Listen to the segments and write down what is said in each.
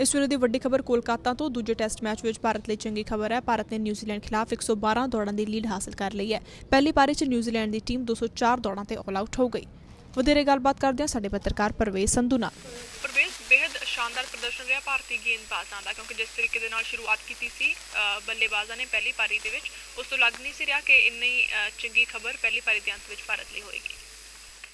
ਇਸ ਵੇਲੇ ਦੀ ਵੱਡੀ ਖਬਰ ਕੋਲਕਾਤਾ ਤੋਂ, ਦੂਜੇ ਟੈਸਟ ਮੈਚ ਵਿੱਚ ਭਾਰਤ ਲਈ ਚੰਗੀ ਖਬਰ ਹੈ। ਭਾਰਤ ਨੇ ਨਿਊਜ਼ੀਲੈਂਡ ਖਿਲਾਫ 112 ਦੌੜਾਂ ਦੀ ਲੀਡ ਹਾਸਲ ਕਰ ਲਈ ਹੈ। ਪਹਿਲੀ ਪਾਰੀ 'ਚ ਨਿਊਜ਼ੀਲੈਂਡ ਦੀ ਟੀਮ 204 ਦੌੜਾਂ ਤੇ ਆਲ ਆਊਟ ਹੋ ਗਈ। ਵਧੇਰੇ ਗੱਲਬਾਤ ਕਰਦੇ ਹਾਂ ਸਾਡੇ ਪੱਤਰਕਾਰ ਪਰਵੇਜ਼ ਸੰਧੂ ਨਾਲ। ਪ੍ਰਵੇਸ਼ ਬੇहद ਸ਼ਾਨਦਾਰ ਪ੍ਰਦਰਸ਼ਨ ਰਿਹਾ ਭਾਰਤੀ ਗੇਂਦਬਾਜ਼ਾਂ ਦਾ, ਕਿਉਂਕਿ ਜਿਸ ਤਰੀਕੇ ਦੇ ਨਾਲ ਸ਼ੁਰੂਆਤ ਕੀਤੀ ਸੀ ਬੱਲੇਬਾਜ਼ਾਂ ਨੇ ਪਹਿਲੀ ਪਾਰੀ ਦੇ ਵਿੱਚ, ਉਸ ਤੋਂ ਲੱਗ ਨਹੀਂ ਸੀ ਰਿਹਾ ਕਿ ਇੰਨੀ ਚੰਗੀ ਖਬਰ ਪਹਿਲੀ ਪਾਰੀ ਦੇ ਅੰਤ ਵਿੱਚ ਭਾਰਤ ਲਈ ਹੋਏਗੀ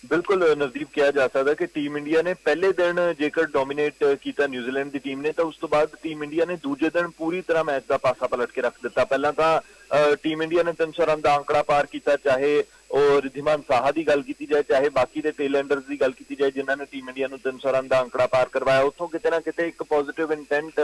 ਬਿਲਕੁਲ ਨਜ਼ਦੀਪ ਕਿਹਾ ਜਾ ਸਕਦਾ ਕਿ ਟੀਮ ਇੰਡੀਆ ਨੇ ਪਹਿਲੇ ਦਿਨ ਜੇਕਰ ਡੋਮਿਨੇਟ ਕੀਤਾ ਨਿਊਜ਼ੀਲੈਂਡ ਦੀ ਟੀਮ ਨੇ ਤਾਂ ਉਸ ਤੋਂ ਬਾਅਦ ਟੀਮ ਇੰਡੀਆ ਨੇ ਦੂਜੇ ਦਿਨ ਪੂਰੀ ਤਰ੍ਹਾਂ ਮੈਚ ਦਾ ਪਾਸਾ ਪਲਟ ਕੇ ਰੱਖ ਦਿੱਤਾ। ਪਹਿਲਾਂ ਤਾਂ ਅਹ, ਟੀਮ ਇੰਡੀਆ ਨੇ 300 ਰਨ ਦਾ ਅੰਕੜਾ ਪਾਰ ਕੀਤਾ ਚਾਹੇ ਉਹ ਰਿਧਿਮਾਨ ਸਾਹਾ ਦੀ ਗੱਲ ਕੀਤੀ ਜਾਏ ਚਾਹੇ ਬਾਕੀ ਦੇ ਟੇਲੈਂਡਰਸ ਦੀ ਗੱਲ ਕੀਤੀ ਜਾਏ ਜਿਨ੍ਹਾਂ ਨੇ ਟੀਮ ਇੰਡੀਆ ਨੂੰ 300 ਰਨ ਦਾ ਅੰਕੜਾ ਪਾਰ ਕਰਵਾਇਆ। ਉੱਥੋਂ ਕਿਤੇ ਨਾ ਕਿਤੇ ਇੱਕ ਪੋਜ਼ਿਟਿਵ ਇੰਟੈਂਟ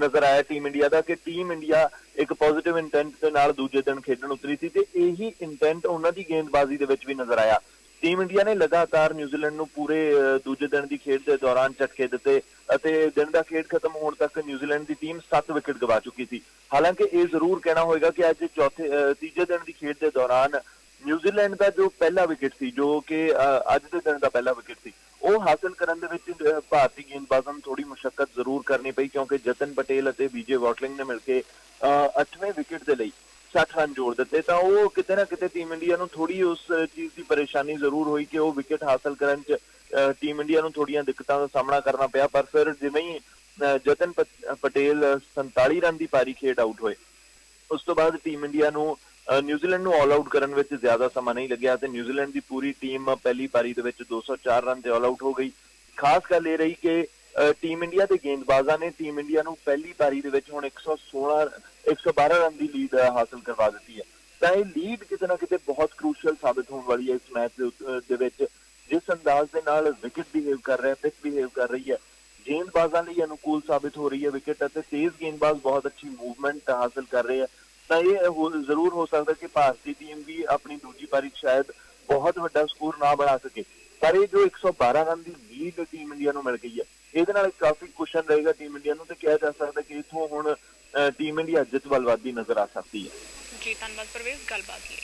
ਨਜ਼ਰ ਆਇਆ ਟੀਮ ਇੰਡੀਆ ਦਾ ਕਿ ਟੀਮ ਇੰਡੀਆ ਇੱਕ ਪੋਜ਼ਿਟਿਵ ਇੰਟੈਂਟ ਦੇ ਨਾਲ ਦੂਜੇ ਦਿਨ ਖੇਡਣ ਉਤਰੀ ਸੀ ਤੇ ਇਹੀ ਇੰਟੈਂਟ ਉਹਨਾਂ ਦੀ ਗੇਂਦਬਾਜ਼ੀ ਦੇ ਵਿੱਚ ਵੀ ਨਜ਼ਰ ਆਇਆ। ਟੀਮ ਇੰਡੀਆ ਨੇ ਲਗਾਤਾਰ ਨਿਊਜ਼ੀਲੈਂਡ ਨੂੰ ਪੂਰੇ ਅਹ, ਦੂਜੇ ਦਿਨ ਦੀ ਖੇਡ ਦੇ ਦੌਰਾਨ ਝਟਕੇ ਦਿੱਤੇ ਅਤੇ ਦਿਨ ਦਾ ਖੇਡ ਖਤਮ ਹੋਣ ਤੱਕ ਨਿਊਜ਼ੀਲੈਂਡ ਦੀ ਟੀਮ 7 ਵਿਕਟ ਗਵਾ ਚੁੱਕੀ ਸੀ। ਹਾਲਾਂਕਿ ਇਹ ਜ਼ਰੂਰ ਕਹਿਣਾ ਹੋਏਗਾ ਕਿ ਅੱਜ ਚੌਥੇ ਤੀਜੇ ਦਿਨ ਦੀ ਖੇਡ ਦੇ ਦੌਰਾਨ ਨਿਊਜ਼ੀਲੈਂਡ ਦਾ ਜੋ ਪਹਿਲਾ ਵਿਕਟ ਸੀ ਜੋ ਕਿ ਅੱਜ ਦੇ ਦਿਨ ਦਾ ਪਹਿਲਾ ਵਿਕਟ ਸੀ ਉਹ ਹਾਸਲ ਕਰਨ ਦੇ ਵਿੱਚ ਭਾਰਤੀ ਗੇਂਦਬਾਜ਼ਾਂ ਨੂੰ ਥੋੜੀ ਮੁਸ਼ਕਲ ਜ਼ਰੂਰ ਕਰਨੀ ਪਈ ਕਿਉਂਕਿ ਜਤਨ ਪਟੇਲ ਅਤੇ ਵਿਜੇ ਵਾਟਲਿੰਗ ਨੇ ਮਿਲ ਕੇ 8ਵੇਂ ਵਿਕਟ ਦੇ ਲਈ 60 ਰਨ ਜੋੜ ਦਿੱਤੇ ਤਾਂ ਉਹ ਕਿਤੇ ਨਾ ਕਿਤੇ ਟੀਮ ਇੰਡੀਆ ਨੂੰ ਥੋੜੀ ਉਸ ਚੀਜ਼ ਦੀ ਪਰੇਸ਼ਾਨੀ ਜ਼ਰੂਰ ਹੋਈ ਕਿ ਉਹ ਵਿਕਟ ਹਾਸਲ ਕਰਨ ਚ ਅਹ, ਟੀਮ ਇੰਡੀਆ ਨੂੰ ਥੋੜੀਆਂ ਦਿੱਕਤਾਂ ਦਾ ਸਾਹਮਣਾ ਕਰਨਾ ਪਿਆ ਪਰ ਫਿਰ ਜਿਵੇਂ ਹੀ ਜਤਨ ਪਟੇਲ 47 ਰਨ ਦੀ ਪਾਰੀ ਖੇਡ ਆਊਟ ਹੋਏ ਉਸ ਤੋਂ ਬਾਅਦ ਟੀਮ ਇੰਡੀਆ ਨੂੰ ਅਹ, ਨਿਊਜ਼ੀਲੈਂਡ ਨੂੰ ਆਲ ਆਊਟ ਕਰਨ ਵਿੱਚ ਜ਼ਿਆਦਾ ਸਮਾਂ ਨਹੀਂ ਲੱਗਿਆ ਤੇ ਨਿਊਜ਼ੀਲੈਂਡ ਦੀ ਪੂਰੀ ਟੀਮ ਪਹਿਲੀ ਪਾਰੀ ਦੇ ਵਿੱਚ 204 ਰਨ ਤੇ ਆਲ ਆਊਟ ਹੋ ਗਈ। ਖਾਸ ਗੱਲ ਇਹ ਰਹੀ ਕਿ ਟੀਮ ਇੰਡੀਆ ਦੇ ਗੇਂਦਬਾਜ਼ਾਂ ਨੇ ਟੀਮ ਇੰਡੀਆ ਨੂੰ ਪਹਿਲੀ ਪਾਰੀ ਦੇ ਵਿੱਚ ਹੁਣ 116 112 ਰਨ ਦੀ ਲੀਡ ਹਾਸਲ ਕਰਵਾ ਦਿੱਤੀ ਹੈ। ਤਾਂ ਇਹ ਲੀਡ ਕਿਤੇ ਨਾ ਕਿਤੇ ਬਹੁਤ ਕ੍ਰੂਸ਼ੀਅਲ ਸਾਬਿਤ ਹੋਣ ਵਾਲੀ ਹੈ ਇਸ ਮੈਚ ਦੇ ਵਿੱਚ, ਜਿਸ ਅੰਦਾਜ਼ ਦੇ ਨਾਲ ਵਿਕਟ ਬਿਹੇਵ ਕਰ ਰਿਹਾ ਪਿਚ ਬਿਹੇਵ ਕਰ ਰਹੀ ਹੈ। ਗੇਂਦਬਾਜ਼ਾਂ ਲਈ ਅਨੁਕੂਲ ਸਾਬਿਤ ਹੋ ਰਹੀ ਹੈ ਵਿਕਟ ਅਤੇ ਤੇਜ਼ ਗੇਂਦਬਾਜ਼ ਬਹੁਤ ਅੱਛੀ ਮੂਵਮੈਂਟ ਹਾਸਲ ਕਰ ਰਹੇ ਹੈ। ਤਾਂ ਇਹ ਹੋ- ਜ਼ਰੂਰ ਹੋ ਸਕਦਾ ਕਿ ਭਾਰਤੀ ਟੀਮ ਵੀ ਆਪਣੀ ਦੂਜੀ ਪਾਰੀ ਸ਼ਾਇਦ ਬਹੁਤ ਵੱਡਾ ਸਕੋਰ ਨਾ ਬਣਾ ਸਕੇ। ਪਰ ਇਹ ਜੋ 112 ਰਨ ਦੀ ਲੀਡ ਟੀਮ ਇੰਡੀਆ ਨੂੰ ਮਿਲ ਗਈ ਹੈ, ਇਹਦੇ ਨਾਲ ਕਾਫੀ ਕੁਸ਼ਨ ਰਹੇਗਾ ਟੀਮ ਇੰਡੀਆ ਨੂੰ ਤੇ ਕਿਹਾ ਜਾ ਸਕਦਾ ਕਿ ਇਥੋਂ ਹੁਣ ਟੀਮ ਇੰਡੀਆ ਜਿੱਤ ਵੱਲ ਵੱਧਦੀ ਨਜ਼ਰ ਆ ਸਕਦੀ ਹੈ। ਜੀ, ਧੰਨਵਾਦ ਪ੍ਰਵੇਸ਼, ਗੱਲਬਾਤ ਲਈ।